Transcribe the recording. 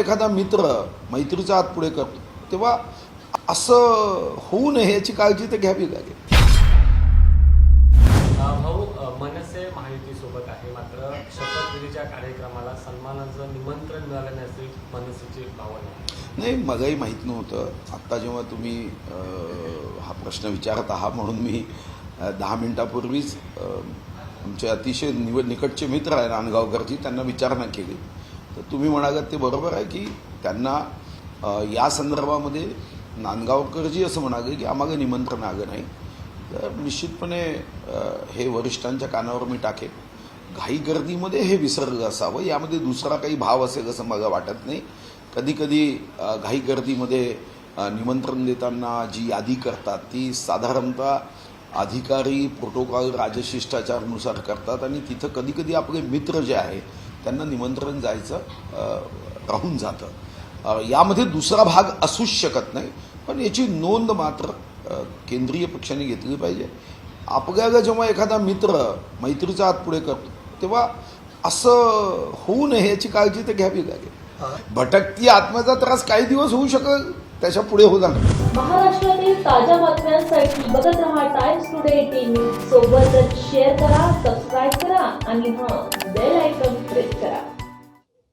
एखादा मित्र मैत्रीचा हात पुढे करतो तेव्हा असं होऊ नये याची काळजी तर घ्यावी लागेल. भाऊ मनसे महायुतीसोबत आहे मात्र शपथविधीच्या कार्यक्रमाला सन्मानाचं निमंत्रण मिळालं नसेल मनसेची भावना. नाही मलाही माहीत नव्हतं. आत्ता जेव्हा तुम्ही हा प्रश्न विचारत आहात म्हणून मी दहा मिनिटापूर्वीच आमचे अतिशय निव निकटचे मित्र आहे नांदगावकरजी त्यांना विचारणा केली. तर तुम्ही म्हणालात ते बरोबर आहे की त्यांना या संदर्भामध्ये नांदगावकरजी असं म्हणाले की आम्हाला निमंत्रण आलं नाही. तर निश्चितपणे हे वरिष्ठांच्या कानावर मी टाकेन. घाई गर्दीमध्ये हे विसर्ग असावं यामध्ये दुसरा काही भाव असेल असं मला वाटत नाही. कधीकधी घाई गर्दीमध्ये निमंत्रण देताना जी यादी करतात ती साधारणतः अधिकारी प्रोटोकॉल राजशिष्टाचारनुसार करतात आणि तिथं कधी कधी आपले मित्र जे आहे त्यांना निमंत्रण जायचं राहून जातं. यामध्ये दुसरा भाग असूच शकत नाही पण याची नोंद मात्र केंद्रीय पक्षाने घेतली पाहिजे. आपल्याला जेव्हा एखादा मित्र मैत्रीचा हात पुढे करतो तेव्हा असं होऊ नये याची काळजी तर घ्यावी लागेल. भटकती आत्म्याचा त्रास काही दिवस होऊ शकेल त्याच्या पुढे होणार नाही. महाराष्ट्रातील ताज्या बातम्यांसाठी बघत टुडे टी सोबतच शेअर करा सबस्क्राईब करा आणि हां बेल आयकॉन